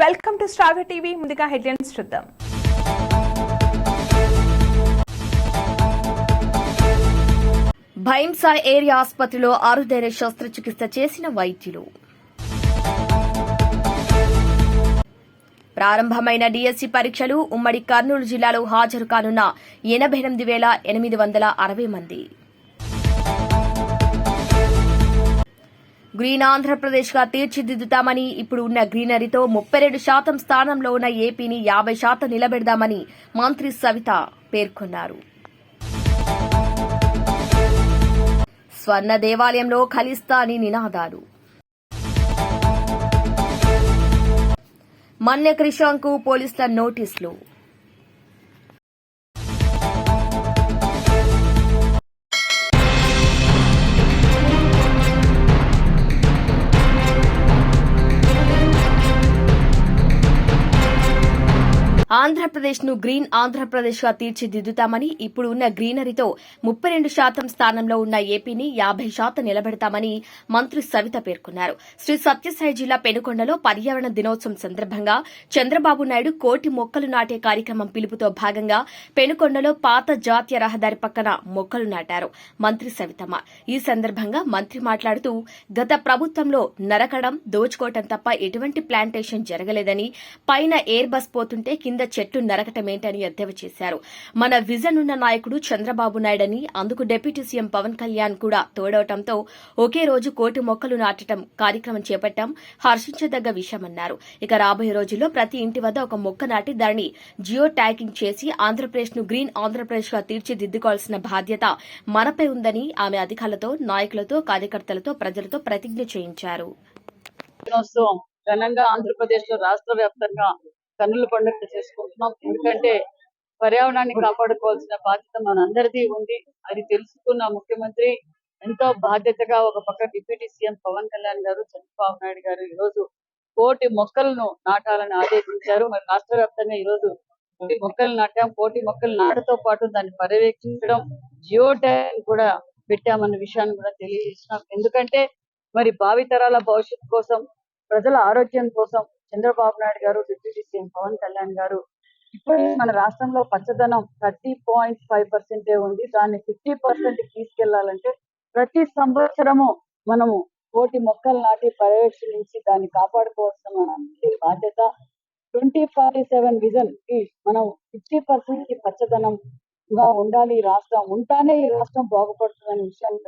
Welcome to star TV. ముందుగా headlines చూద్దాం. Bhainsa area ఆసుపత్రిలో అరుదైన శస్త్రచికిత్స చేసిన వైద్యులు. ప్రారంభమైన డిఎస్సి పరీక్షలు ఉమ్మడి కర్నూలు జిల్లాలో హాజరు కానున్న ఎనభై ఎనిమిది వేల ఎనిమిది వందల అరవై మంది. గ్రీన్ ఆంధ్రప్రదేశ్గా తీర్చిదిద్దుతామని ఇప్పుడు ఉన్న గ్రీనరీతో ముప్పై రెండు శాతం స్థానంలో ఉన్న ఏపీని యాభై శాతం నిలబెడదామని మంత్రి సవిత పేర్కొన్నారు. స్వర్ణ దేవాలయంలో ఖలిస్తానీ నినాదాలు. మన్య క్రిషాంకు పోలీసుల నోటీసులు. ఆంధ్రప్రదేశ్ను గ్రీన్ ఆంధ్రప్రదేశ్గా తీర్చిదిద్దుతామని ఇప్పుడు ఉన్న గ్రీనరీతో ముప్పై రెండు శాతం స్థానంలో ఉన్న ఏపీని యాభై శాతం నిలబెడతామని మంత్రి సవిత పేర్కొన్నారు. శ్రీ సత్యసాయి జిల్లా పెనుకొండలో పర్యావరణ దినోత్సవం సందర్భంగా చంద్రబాబు నాయుడు కోటి మొక్కలు నాటే కార్యక్రమం పిలుపుతో భాగంగా పెనుకొండలో పాత జాతీయ రహదారి పక్కన మొక్కలు నాటారు మంత్రి సవితమ్మ. ఈ సందర్భంగా మంత్రి మాట్లాడుతూ గత ప్రభుత్వంలో నరకడం దోచుకోవటం తప్ప ఎటువంటి ప్లాంటేషన్ జరగలేదని పైన ఎయిర్ బస్ పోతుంటే కింద చెట్టు నరకటమేంటని ఎద్దేవా చేశారు. మన విజన్ ఉన్న నాయకుడు చంద్రబాబు నాయుడని అందుకు డిప్యూటీ సీఎం పవన్ కళ్యాణ్ కూడా తోడవటంతో ఒకే రోజు కోటి మొక్కలు నాటడం కార్యక్రమం చేపట్టడం హర్షించదగ్గ విషయమన్నారు. ఇక రాబోయే రోజుల్లో ప్రతి ఇంటి వద్ద ఒక మొక్క నాటి దానిని జియో ట్యాగింగ్ చేసి ఆంధ్రప్రదేశ్ను గ్రీన్ ఆంధ్రప్రదేశ్గా తీర్చిదిద్దుకోవాల్సిన బాధ్యత మనపై ఉందని ఆమె అధికారులతో నాయకులతో కార్యకర్తలతో ప్రజలతో ప్రతిజ్ఞ చేయించారు. ఘనంగా ఆంధ్రప్రదేశ్లో రాష్ట్ర వ్యాప్తంగా కన్నుల పండుగ చేసుకుంటున్నాం. ఎందుకంటే పర్యావరణాన్ని కాపాడుకోవాల్సిన బాధ్యత మనందరిది ఉంది. అది తెలుసుకున్న ముఖ్యమంత్రి ఎంతో బాధ్యతగా ఒక పక్క డిప్యూటీ సీఎం పవన్ కళ్యాణ్ గారు చంద్రబాబు నాయుడు గారు ఈ రోజు కోటి మొక్కలను నాటాలని ఆదేశించారు. మరి రాష్ట్ర వ్యాప్తంగా ఈ రోజు కోటి మొక్కలు నాటాం. కోటి మొక్కలు నాటతో పాటు దాన్ని పర్యవేక్షించడం జియో ట్యాగ్ కూడా పెట్టామన్న విషయాన్ని కూడా తెలియజేసినాం. ఎందుకంటే మరి భావితరాల భవిష్యత్తు కోసం ప్రజల ఆరోగ్యం కోసం చంద్రబాబు నాయుడు గారు డిప్యూటీ సీఎం పవన్ కళ్యాణ్ గారు. ఇప్పుడు మన రాష్ట్రంలో పచ్చదనం థర్టీ పాయింట్ ఫైవ్ పర్సెంటే ఉంది. దాన్ని ఫిఫ్టీ పర్సెంట్ తీసుకెళ్ళాలంటే ప్రతి సంవత్సరము మనము కోటి మొక్కలు నాటి పర్యవేక్షణించి దాన్ని కాపాడుకోవాల్సిన మన బాధ్యత. ట్వంటీ ఫార్టీ సెవెన్ విజన్కి మనం ఫిఫ్టీ పర్సెంట్కి పచ్చదనం గా ఉండాలి. ఈ రాష్ట్రం ఉంటానే ఈ రాష్ట్రం బాగుపడుతుందనే విషయాన్ని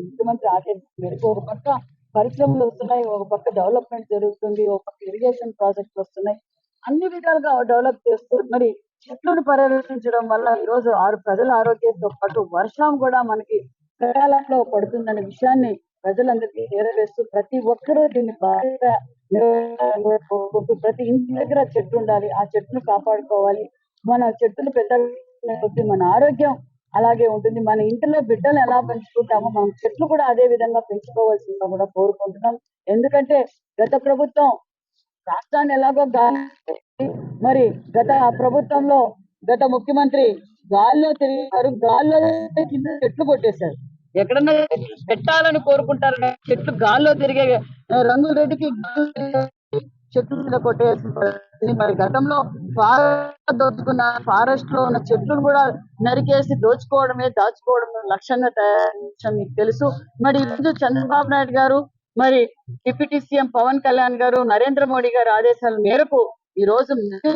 ముఖ్యమంత్రి ఆదేశం మేరకు ఒక పక్క పరిశ్రమలు వస్తున్నాయి ఒక పక్క డెవలప్మెంట్ జరుగుతుంది ఒక పక్క ఇరిగేషన్ ప్రాజెక్టులు వస్తున్నాయి. అన్ని విధాలుగా డెవలప్ చేస్తూ మరి చెట్లను పర్యవేక్షించడం వల్ల ఈ రోజు ఆరు ప్రజల ఆరోగ్యంతో పాటు వర్షం కూడా మనకి సకాలంలో పడుతుందనే విషయాన్ని ప్రజలందరికీ చేరవేస్తూ ప్రతి ఒక్కరూ దీన్ని బాగా కోరుకుంటూ ప్రతి ఇంటి దగ్గర చెట్టు ఉండాలి. ఆ చెట్టును కాపాడుకోవాలి. మన చెట్టును పెద్ద మన ఆరోగ్యం అలాగే ఉంటుంది. మన ఇంటిలో బిడ్డలు ఎలా పెంచుకుంటామో మనం చెట్లు కూడా అదే విధంగా పెంచుకోవాల్సిందిగా కూడా కోరుకుంటున్నాం. ఎందుకంటే గత ప్రభుత్వం రాష్ట్రాన్ని ఎలాగో గాలి మరి గత ప్రభుత్వంలో గత ముఖ్యమంత్రి గాల్లో తిరిగారు గాల్లో కింద చెట్లు కొట్టేశారు. ఎక్కడన్నా పెట్టాలని కోరుకుంటారు చెట్లు గాల్లో తిరిగే ఆ, రంగుల రెడ్డికి చెట్లు మీద కొట్టేసి పరిస్థితి. మరి గతంలో ఫారెస్ట్ దోచుకున్న ఫారెస్ట్లో ఉన్న చెట్లను కూడా నరికేసి దోచుకోవడమే దాచుకోవడమే లక్ష్యంగా తయారు మీకు తెలుసు. మరి ఈరోజు చంద్రబాబు నాయుడు గారు మరి డిప్యూటీ సీఎం పవన్ కళ్యాణ్ గారు నరేంద్ర మోడీ గారి ఆదేశాల మేరకు ఈ రోజు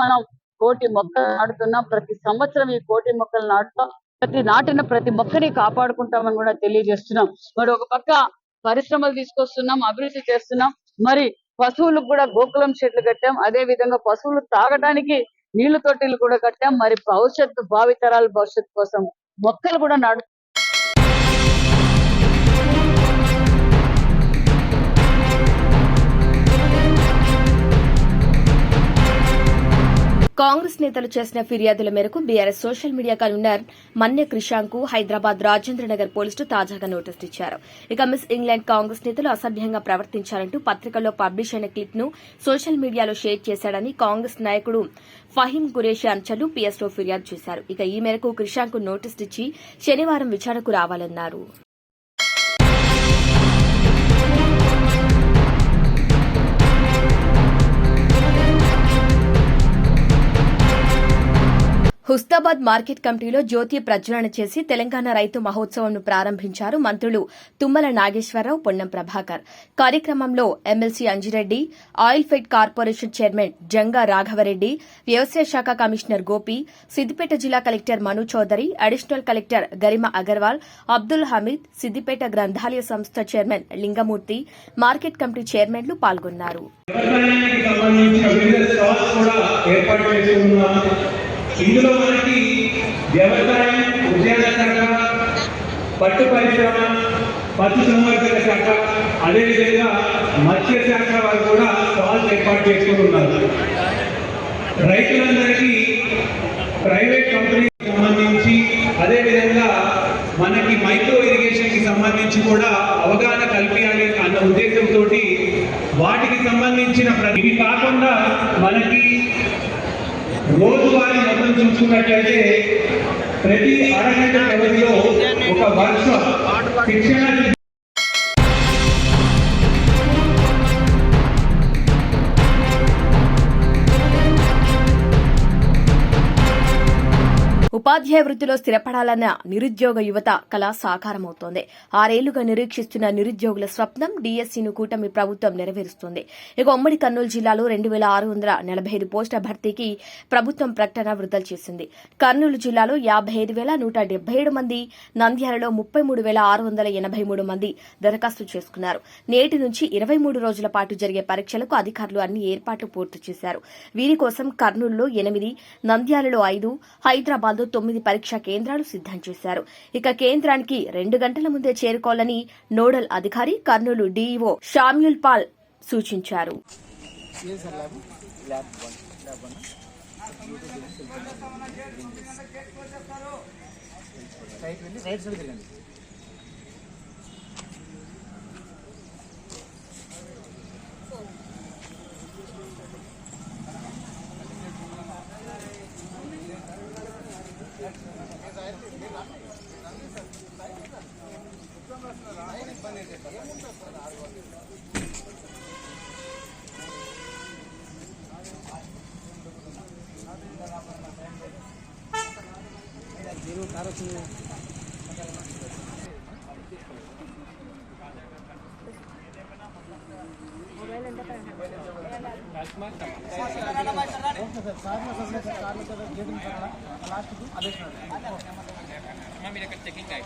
మనం కోటి మొక్కలు నాటుతున్నాం. ప్రతి సంవత్సరం ఈ కోటి మొక్కలు నాటుతాం. ప్రతి నాటిన ప్రతి మొక్కని కాపాడుకుంటామని కూడా తెలియజేస్తున్నాం. మరి ఒక పక్క పరిశ్రమలు తీసుకొస్తున్నాం అభివృద్ధి చేస్తున్నాం. మరి పశువులకు కూడా గోకులం షెడ్లు కట్టాం. అదే విధంగా పశువులు తాగడానికి నీళ్ళు తొట్టిలు కూడా కట్టాం. మరి భవిష్యత్తు భావితరాల భవిష్యత్తు కోసం మొక్కలు కూడా నాటు కాంగ్రెస్ నేతలు చేసిన ఫిర్యాదుల మేరకు BRS social media convener Manne క్రిషాంక్కు Hyderabad Rajendranagar పోలీసులు తాజాగా నోటీసులు ఇచ్చారు. ఇక మిస్ ఇంగ్లాండ్ కాంగ్రెస్ నేతలు అసభ్యంగా ప్రవర్తించారంటూ పత్రికల్లో పబ్లిష్ అయిన క్లిప్ను సోషల్ మీడియాలో షేర్ చేశాడని కాంగ్రెస్ నాయకుడు ఫహీం ఖురేషి అంచలు పీఎస్ఓ ఫిర్యాదు చేశారు. ఇక ఈ మేరకు క్రిషాంక్ నోటీసులు ఇచ్చి శనివారం విచారణకు రావాలన్నారు. హుస్తాబాద్ మార్కెట్ కమిటీలో జ్యోతి ప్రజ్వలన చేసి తెలంగాణ రైతు మహోత్సవంను ప్రారంభించారు మంత్రులు తుమ్మల నాగేశ్వరరావు పొన్నం ప్రభాకర్. కార్యక్రమంలో MLC Anji Reddy oil fed corporation chairman Janga Raghava Reddy వ్యవసాయ శాఖ కమిషనర్ గోపి సిద్దిపేట జిల్లా collector Manu Chowdary additional collector Garima Agarwal Abdul Hamid Siddipet గ్రంథాలయ సంస్థ చైర్మన్ లింగమూర్తి మార్కెట్ కమిటీ చైర్మన్లు పాల్గొన్నారు. ఇందులో మనకి వ్యవసాయం ఉద్యోగ శాఖ పట్టు పరిశ్రమ పశు సంవర్ధక శాఖ అదేవిధంగా మత్స్య శాఖ వారు కూడా స్టాల్స్ ఏర్పాటు చేసుకుంటున్నారు రైతులందరికీ ప్రైవేట్ కంపెనీకి సంబంధించి అదేవిధంగా మనకి మైక్రో ఇరిగేషన్కి సంబంధించి కూడా అవగాహన కల్పించాలి అన్న ఉద్దేశంతో వాటికి సంబంధించిన ప్రతి ఇవి కాకుండా మనకి రోజువారీ మొత్తం చూసుకున్నట్లయితే ప్రతి అరగంట వ్యవధిలో ఒక వర్క్షాప్ శిక్షణ ఉపాధ్యాయ వృత్తిలో స్థిరపడాలన్న నిరుద్యోగ యువత కళ సాకారమవుతోంది. ఆరేళ్ళుగా నిరీక్షిస్తున్న నిరుద్యోగుల స్వప్నం డీఎస్సీను కూటమి ప్రభుత్వం నెరవేరుస్తోంది. ఇక ఉమ్మడి కర్నూలు జిల్లాలో రెండు వేల ఆరు వందల నలభై ఐదు పోస్టుల భర్తీకి ప్రభుత్వం ప్రకటన విడుదల చేసింది. కర్నూలు జిల్లాలో యాభై ఐదు వేల నూట డెబ్బై ఏడు మంది నంద్యాలలో ముప్పై మూడు వేల ఆరు వందల ఎనభై మూడు మంది దరఖాస్తు చేసుకున్నారు. నేటి నుంచి ఇరవై మూడు రోజుల పాటు జరిగే పరీక్షలకు అధికారులు అన్ని ఏర్పాట్లు పూర్తి చేశారు. వీరి కోసం కర్నూలులో ఎనిమిది నంద్యాలలో ఐదు హైదరాబాద్లో తొమ్మిది పరీక్షా కేంద్రాలు సిద్ధం చేశారు. ఇక కేంద్రానికి రెండు గంటల ముందే చేరుకోవాలని నోడల్ అధికారి కర్నూలు డీఈఓ షామ్యుల్ పాల్ సూచించారు. लास्ट आदेश चेकिंग आहे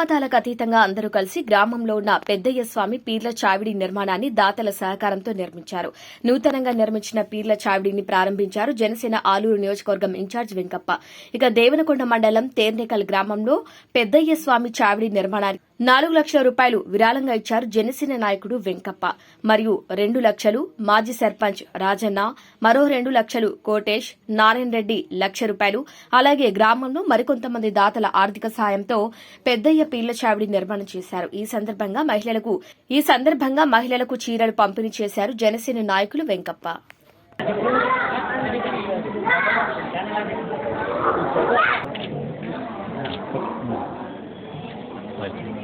కులమతాలకు అతీతంగా అందరూ కలిసి గ్రామంలో ఉన్న పెద్దయ్య స్వామి పీర్ల చావిడి నిర్మాణాన్ని దాతల సహకారంతో నిర్మించారు. నూతనంగా నిర్మించిన పీర్ల చావిడిని ప్రారంభించారు జనసేన ఆలూరు నియోజకవర్గం ఇన్ఛార్జ్ వెంకప్ప. ఇక దేవనకొండ మండలం తేర్నేకల్ గ్రామంలో పెద్దయ్య స్వామి చావిడి నిర్మాణానికి నాలుగు లక్షల రూపాయలు విరాళంగా ఇచ్చారు జనసేన నాయకుడు వెంకప్ప. మరియు రెండు లక్షలు మాజీ సర్పంచ్ రాజన్న మరో రెండు లక్షలు కోటేష్ నారాయణ రెడ్డి లక్ష రూపాయలు. అలాగే గ్రామంలో మరికొంతమంది దాతల ఆర్థిక సాయంతో పెద్దయ్య పీళ్ళ చావిడి నిర్మాణం చేశారు. ఈ సందర్భంగా మహిళలకు ఈ సందర్భంగా మహిళలకు చీరలు పంపిణీ చేశారు జనసేన నాయకులు వెంకప్ప.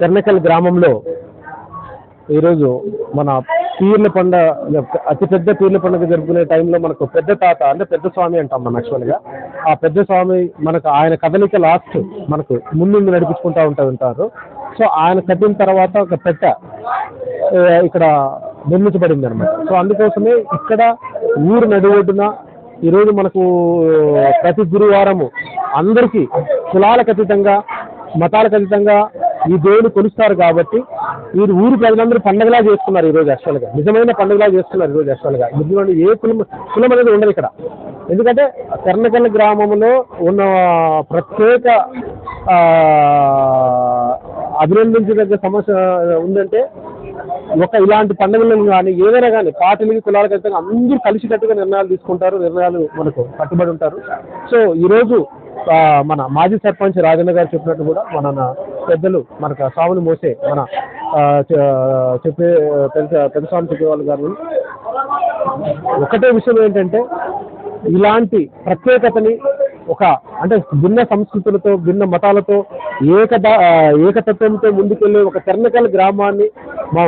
తెర్నకల్ గ్రామంలో ఈరోజు మన పీర్ల పండుగ అతిపెద్ద పీర్ల పండుగ జరుపుకునే టైంలో మనకు పెద్ద తాత అంటే పెద్ద స్వామి అంటాం మనం యాక్చువల్గా ఆ పెద్ద స్వామి మనకు ఆయన కదలిక లాస్ట్ మనకు ముందు నడిపించుకుంటూ ఉంటా ఉంటారు. సో ఆయన కట్టిన తర్వాత ఒక పెట్ట ఇక్కడ నిర్మించబడింది అనమాట సో అందుకోసమే ఇక్కడ ఊరు నడిఒడ్డున ఈరోజు మనకు ప్రతి గురువారము అందరికీ కులాలకు అతీతంగా మతాలకు అతీతంగా ఈ దేవుని కొలుస్తారు కాబట్టి వీరు ఊరు ప్రజలందరూ పండగలా చేస్తున్నారు ఈరోజు యాక్చువల్గా. నిజమైన పండుగలా చేస్తున్నారు ఈరోజు యాక్చువల్గా. ఎందుకంటే ఏ కులం కులం అనేది ఉండదు ఇక్కడ. ఎందుకంటే తెర్నకల్ గ్రామంలో ఉన్న ప్రత్యేక అభినందించదగ్గ సమస్య ఉందంటే ఒక ఇలాంటి పండుగలను కానీ ఏదైనా కానీ పార్టీలకి కులాలకు అయితే అందరూ కలిసికట్టుగా నిర్ణయాలు తీసుకుంటారు నిర్ణయాలు మనకు కట్టుబడి ఉంటారు. సో ఈరోజు మన మాజీ సర్పంచ్ రాజన్న గారు చెప్పినట్టు కూడా మన పెద్దలు మనకు స్వామిని మోసే మన చెప్పే పెద్ద పెద్ద స్వామి చెప్పేవాళ్ళు గారు. ఒకటే విషయం ఏంటంటే ఇలాంటి ప్రత్యేకతని ఒక అంటే భిన్న సంస్కృతులతో భిన్న మతాలతో ఏకద ఏకతత్వంతో ముందుకెళ్ళే ఒక తెర్నకల్ గ్రామాన్ని మా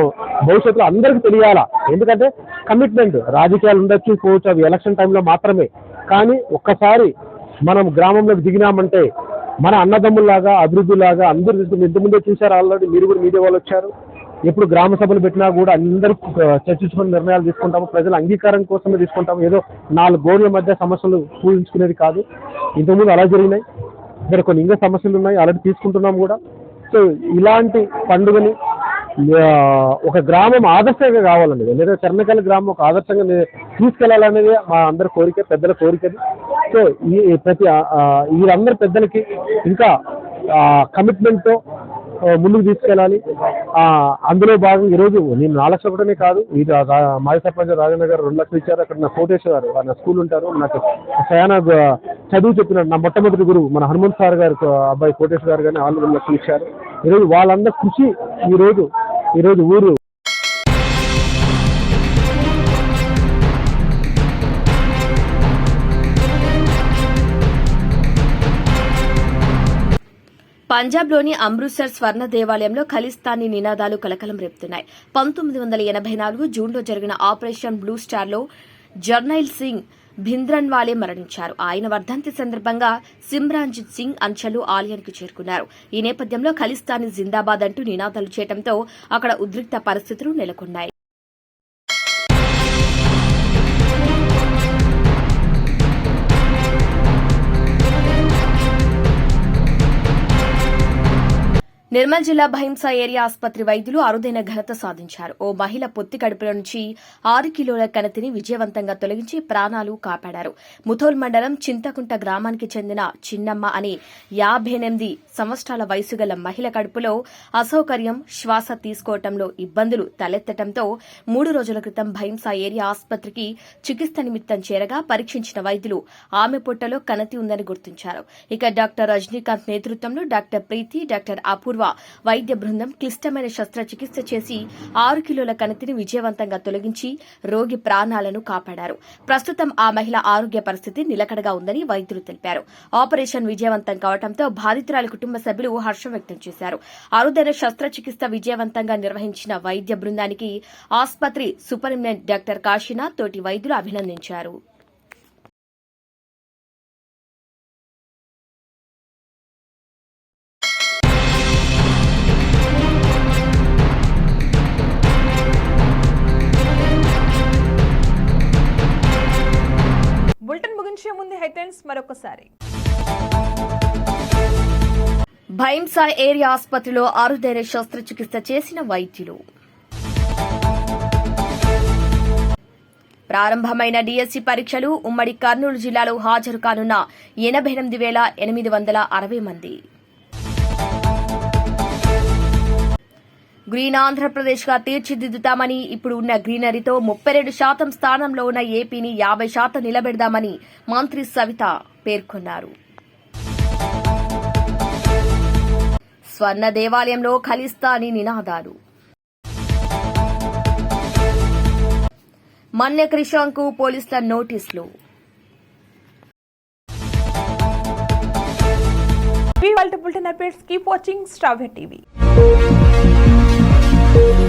భవిష్యత్తులో అందరికీ తెలియాలా? ఎందుకంటే కమిట్మెంట్ రాజకీయాలు ఉండొచ్చు పోవచ్చు అవి ఎలక్షన్ టైంలో మాత్రమే. కానీ ఒక్కసారి మనం గ్రామంలోకి దిగినామంటే మన అన్నదమ్ములాగా అభివృద్ధిలాగా అందరూ తీసుకుని ఇంతకుముందే చూశారు ఆల్రెడీ మీరు కూడా మీడియా వాళ్ళు వచ్చారు. ఎప్పుడు గ్రామ సభలు పెట్టినా కూడా అందరూ చర్చించుకుని నిర్ణయాలు తీసుకుంటాము ప్రజల అంగీకారం కోసమే తీసుకుంటాము. ఏదో నాలుగు గోడల మధ్య సమస్యలు పూజించుకునేది కాదు. ఇంతకుముందు అలా జరిగినాయి. ఇక్కడ కొన్ని ఇంకా సమస్యలు ఉన్నాయి అలాంటి తీసుకుంటున్నాం కూడా. సో ఇలాంటి పండుగని ఒక గ్రామం ఆదర్శంగా కావాలనేది లేదా చెర్నకల్ గ్రామం ఒక ఆదర్శంగా తీసుకెళ్ళాలనేది మా అందరి కోరిక పెద్దల కోరికది. సో ఈ ప్రతి వీరందరి పెద్దలకి ఇంకా కమిట్మెంట్తో ముందుకు తీసుకెళ్ళాలి. అందులో భాగంగా ఈరోజు నేను నాలుగు లక్షలు ఒకటనే కాదు ఇది మాజీ సర్పంచ్ రాజేంద్ర గారు రెండు లక్షలు ఇచ్చారు. అక్కడ నా కోటేశ్వర్ గారు నా స్కూల్ ఉంటారు. నాకు సయానా చదువు చెప్పిన నా మొట్టమొదటి గురువు మన హనుమంత్ సార్ గారు అబ్బాయి కోటేశ్వర్ గారు కానీ వాళ్ళు రెండు లక్షలు ఇచ్చారు. ఈరోజు వాళ్ళందరూ కృషి ఈరోజు ఈరోజు ఊరు పంజాబ్లోని అమృత్సర్ స్వర్ణ దేవాలయంలో ఖలిస్తానీ నినాదాలు కలకలం రేపుతున్నాయి. పంతొమ్మిది వందల ఎనభై నాలుగు జూన్లో జరిగిన ఆపరేషన్ బ్లూ స్టార్లో జర్నైల్ సింగ్ భింద్రన్వాలే మరణించారు. ఆయన వర్ధంతి సందర్భంగా సిమ్రాన్జిత్ సింగ్ అంచెలు ఆలయానికి చేరుకున్నారు. ఈ నేపథ్యంలో ఖలిస్తానీ జిందాబాద్ అంటూ నినాదాలు చేయడంతో అక్కడ ఉద్రిక్త పరిస్థితులు నెలకొన్నాయి. నిర్మల్ జిల్లా భహింసా ఏరియా ఆసుపత్రి వైద్యులు అరుదైన ఘనత సాధించారు. ఓ మహిళ పొత్తి కడుపులో నుంచి ఆరు కిలోల కణతిని విజయవంతంగా తొలగించి ప్రాణాలు కాపాడారు. ముథోల్ మండలం చింతకుంట గ్రామానికి చెందిన చిన్నమ్మ అనే యాభై ఎనిమిది సంవత్సరాల వయసు గల మహిళ కడుపులో అసౌకర్యం శ్వాస తీసుకోవటంలో ఇబ్బందులు తలెత్తటంతో మూడు రోజుల క్రితం భహింస ఏరియా ఆసుపత్రికి చికిత్స నిమిత్తం చేరగా పరీక్షించిన వైద్యులు ఆమె పొట్టలో కణతి ఉందని గుర్తించారు. ఇక డాక్టర్ రజనీకాంత్ నేతృత్వంలో డాక్టర్ ప్రీతి డాక్టర్ అపూర్వ వైద్య బృందం క్లిష్టమైన శస్త్రచికిత్స చేసి ఆరు కిలోల కణితిని విజయవంతంగా తొలగించి రోగి ప్రాణాలను కాపాడారు. ప్రస్తుతం ఆ మహిళ ఆరోగ్య పరిస్థితి నిలకడగా ఉందని వైద్యులు తెలిపారు. ఆపరేషన్ విజయవంతం కావడంతో బాధితురాలి కుటుంబ సభ్యులు హర్షం వ్యక్తం చేశారు. అరుదైన శస్త్రచికిత్స విజయవంతంగా నిర్వహించిన వైద్య బృందానికి ఆసుపత్రి సూపరింటెండెంట్ డాక్టర్ కాశీనాథ్ తోటి వైద్యులు అభినందించారు. మరొకసారి. భైంసా ఏరియా ఆసుపత్రిలో ఆరుదైన శస్త్రచికిత్స చేసిన వైద్యులు. ప్రారంభమైన డిఎస్సి పరీక్షలు ఉమ్మడి కర్నూలు జిల్లాలో హాజరు కానున్న ఎనభై ఎనిమిది వేల ఎనిమిది వందల అరవై మంది. గ్రీన్ ఆంధ్రప్రదేశ్గా తీర్చిదిద్దుతామని ఇప్పుడు ఉన్న గ్రీనరీతో ముప్పై రెండు శాతం స్థానంలో ఉన్న ఏపీని యాభై శాతం నిలబెడదామని మంత్రి సవిత పేర్కొన్నారు. స్వర్ణ దేవాలయంలో ఖలిస్తానీ నినాదాలు. మన్య క్రిషాంకు పోలీసుల నోటీసులు. ఇవి వాళ్ళ bulletin updates keep watching star TV. Thank you.